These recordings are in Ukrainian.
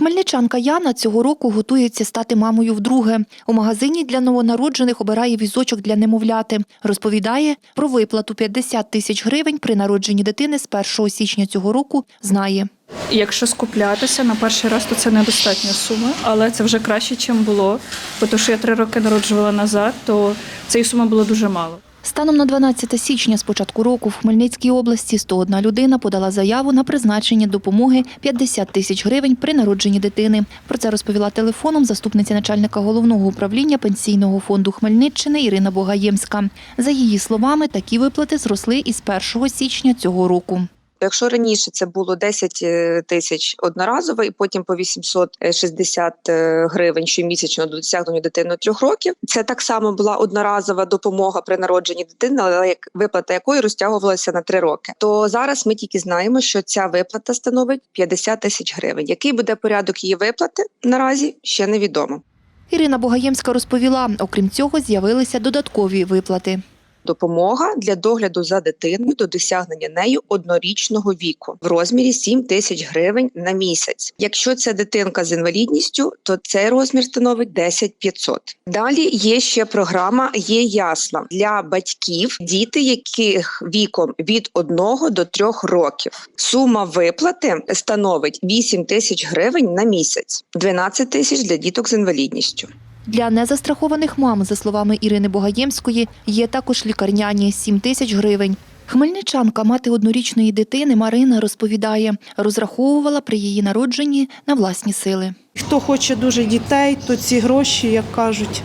Хмельничанка Яна цього року готується стати мамою вдруге. У магазині для новонароджених обирає візочок для немовляти. Розповідає про виплату 50 тисяч гривень при народженні дитини з 1 січня цього року. Знає. Якщо скуплятися на перший раз, то це недостатня сума, але це вже краще, ніж було. Бо то, що я три роки народжувала назад, то цієї суми було дуже мало. Станом на 12 січня з початку року в Хмельницькій області 101 людина подала заяву на призначення допомоги 50 тисяч гривень при народженні дитини. Про це розповіла телефоном заступниця начальника головного управління пенсійного фонду Хмельниччини Ірина Богаємська. За її словами, такі виплати зросли із 1 січня цього року. Якщо раніше це було 10 е, тисяч одноразово, і потім по 860 е, гривень щомісячно до досягнення дитини трьох років, це так само була одноразова допомога при народженні дитини, але як виплата якої розтягувалася на три роки. То зараз ми тільки знаємо, що ця виплата становить 50 тисяч гривень. Який буде порядок її виплати наразі ще невідомо. Ірина Богаємська розповіла, окрім цього, з'явилися додаткові виплати. Допомога для догляду за дитиною до досягнення нею однорічного віку в розмірі 7 тисяч гривень на місяць. Якщо це дитинка з інвалідністю, то цей розмір становить 10 500. Далі є ще програма є ясла для батьків, діти, яких віком від 1 до 3 років. Сума виплати становить 8 тисяч гривень на місяць, 12 тисяч для діток з інвалідністю. Для незастрахованих мам, за словами Ірини Богаємської, є також лікарняні 7 тисяч гривень. Хмельничанка, мати однорічної дитини Марина розповідає, розраховувала при її народженні на власні сили. Хто хоче дуже дітей, то ці гроші, як кажуть,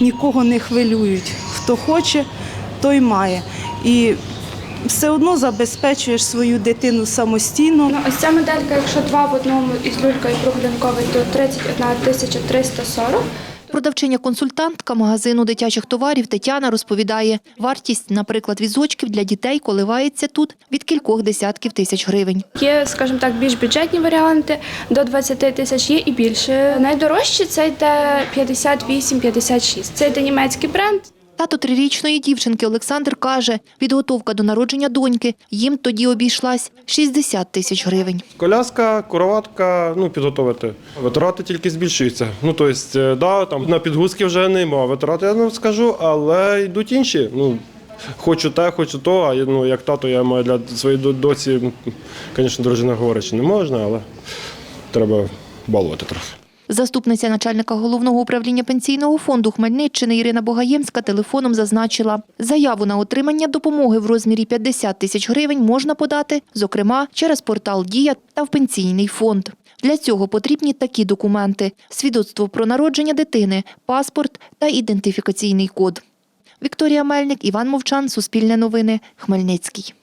нікого не хвилюють. Хто хоче, той має. І все одно забезпечуєш свою дитину самостійно. Ну, ось ця моделька, якщо два в одному із люлькою круглянковий, то 31 тисяча 340. Продавчиня-консультантка магазину дитячих товарів Тетяна розповідає, вартість, наприклад, візочків для дітей коливається тут від кількох десятків тисяч гривень. Є, скажімо так, більш бюджетні варіанти, до 20 тисяч є і більше. Найдорожче це йде 58-56. Це йде німецький бренд. Тато трирічної дівчинки Олександр каже, підготовка до народження доньки їм тоді обійшлась 60 тисяч гривень. Коляска, короватка, ну, підготовити. Витрати тільки збільшуються. Ну, тобто, да, там на підгузки вже нема. Витрати я не скажу, але йдуть інші. Ну, хочу те, хочу то, а ну, як тато я маю для своєї до- доці, звісно, дружина говорить, що не можна, але треба балувати трохи. Заступниця начальника головного управління пенсійного фонду Хмельниччини Ірина Богаємська телефоном зазначила, заяву на отримання допомоги в розмірі 50 тисяч гривень можна подати, зокрема, через портал Дія та в пенсійний фонд. Для цього потрібні такі документи: свідоцтво про народження дитини, паспорт та ідентифікаційний код. Вікторія Мельник, Іван Мовчан, Суспільне новини, Хмельницький.